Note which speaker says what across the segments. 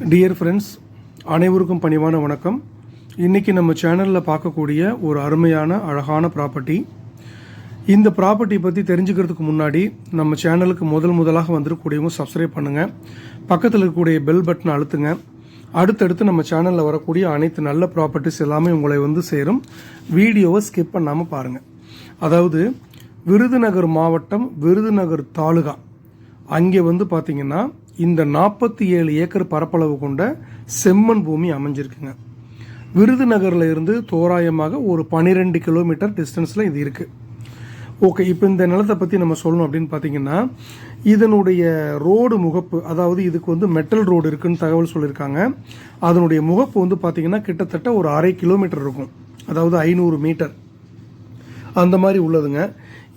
Speaker 1: Dear friends அனைவருக்கும் பணிவான வணக்கம். இன்றைக்கி நம்ம சேனலில் பார்க்கக்கூடிய ஒரு அருமையான அழகான ப்ராப்பர்ட்டி இந்த ப்ராப்பர்ட்டி பற்றி தெரிஞ்சுக்கிறதுக்கு முன்னாடி நம்ம சேனலுக்கு முதல் முதலாக வந்திருக்கக்கூடியவங்க சப்ஸ்கிரைப் பண்ணுங்கள் பக்கத்தில் இருக்கக்கூடிய பெல் பட்டனை அழுத்துங்க. அடுத்தடுத்து நம்ம சேனலில் வரக்கூடிய அனைத்து நல்ல ப்ராப்பர்ட்டிஸ் எல்லாமே உங்களை வந்து சேரும். வீடியோவை ஸ்கிப் பண்ணாமல் பாருங்கள் அதாவது விருதுநகர் மாவட்டம் விருதுநகர் தாலுகா. அங்கே வந்து பார்த்தீங்கன்னா இந்த நாற்பத்தி ஏழு ஏக்கர் பரப்பளவு கொண்ட செம்மண் பூமி அமைஞ்சிருக்குங்க. விருதுநகரில் இருந்து தோராயமாக ஒரு பன்னிரெண்டு கிலோமீட்டர் டிஸ்டன்ஸில் இது இருக்குது ஓகே இப்போ இந்த நிலத்தை பற்றி நம்ம சொல்லணும் அப்படின்னு பார்த்தீங்கன்னா இதனுடைய ரோடு முகப்பு அதாவது இதுக்கு வந்து மெட்டல் ரோடு இருக்குன்னு தகவல் சொல்லியிருக்காங்க அதனுடைய முகப்பு வந்து பார்த்தீங்கன்னா கிட்டத்தட்ட ஒரு அரை கிலோமீட்டர் இருக்கும். அதாவது ஐநூறு மீட்டர். அந்த மாதிரி உள்ளதுங்க.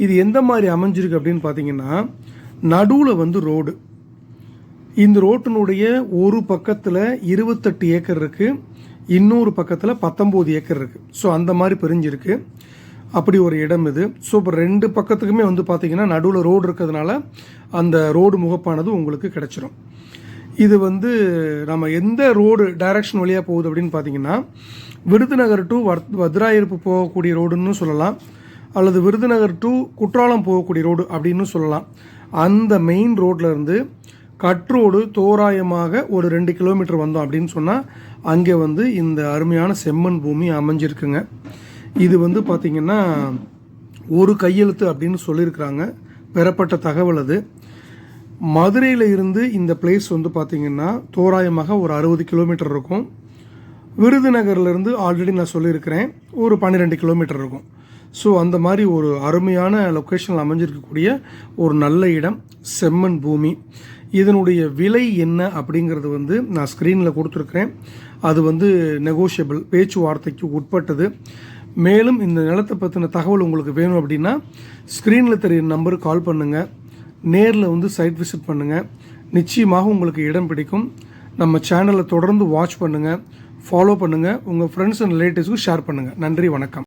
Speaker 1: இது எந்த மாதிரி அமைஞ்சிருக்கு அப்படின்னு பார்த்தீங்கன்னா நடுவில் வந்து ரோடு இந்த ரோட்டினுடைய ஒரு பக்கத்தில் இருபத்தெட்டு ஏக்கர் இருக்குது இன்னொரு பக்கத்தில் பத்தொம்போது ஏக்கர் இருக்குது ஸோ அந்த மாதிரி பிரிஞ்சிருக்கு. அப்படி ஒரு இடம் இது. ஸோ இப்போ ரெண்டு பக்கத்துக்குமே வந்து பார்த்திங்கன்னா நடுவில் ரோடு இருக்கிறதுனால அந்த ரோடு முகப்பானது உங்களுக்கு கிடைச்சிரும். இது வந்து நம்ம எந்த ரோடு டைரக்ஷன் வழியாக போகுது அப்படின்னு பார்த்தீங்கன்னா விருதுநகர் டு வத்ராயிருப்பு போகக்கூடிய ரோடுன்னு சொல்லலாம். அல்லது விருதுநகர் டு குற்றாலம் போகக்கூடிய ரோடு அப்படின்னு சொல்லலாம். அந்த மெயின் ரோட்ல கற்றோடு கட்ரோடு தோராயமாக ஒரு ரெண்டு கிலோமீட்டர் வந்தோம் அப்படின்னு சொன்னால் அங்கே வந்து இந்த அருமையான செம்மண் பூமி அமைஞ்சிருக்குங்க. இது வந்து பார்த்திங்கன்னா ஒரு கையெழுத்து அப்படின்னு சொல்லியிருக்கிறாங்க. பெறப்பட்ட தகவல் அது. மதுரையில் இருந்து இந்த பிளேஸ் வந்து பார்த்திங்கன்னா தோராயமாக ஒரு அறுபது கிலோமீட்டர் இருக்கும். விருதுநகர்லேருந்து ஆல்ரெடி நான் சொல்லியிருக்கிறேன் ஒரு பன்னிரெண்டு கிலோமீட்டர் இருக்கும். ஸோ அந்த மாதிரி ஒரு அருமையான லொக்கேஷனில் அமைஞ்சிருக்கக்கூடிய ஒரு நல்ல இடம் செம்மண் பூமி. இதனுடைய விலை என்ன அப்படிங்கிறது வந்து நான் ஸ்க்ரீனில் கொடுத்துருக்குறேன். அது வந்து நெகோஷியபிள் பேச்சுவார்த்தைக்கு உட்பட்டது. மேலும் இந்த நிலத்தை பற்றின தகவல் உங்களுக்கு வேணும் அப்படின்னா ஸ்க்ரீனில் தெரியும் நம்பருக்கு கால் பண்ணுங்கள் நேரில் வந்து சைட் விசிட் பண்ணுங்கள் நிச்சயமாக உங்களுக்கு இடம் பிடிக்கும். நம்ம சேனலை தொடர்ந்து வாட்ச் பண்ணுங்கள் ஃபாலோ பண்ணுங்கள் உங்கள் ஃப்ரெண்ட்ஸ் அண்ட் ரிலேட்டிவ்ஸ்க்கு ஷேர் பண்ணுங்கள் நன்றி வணக்கம்.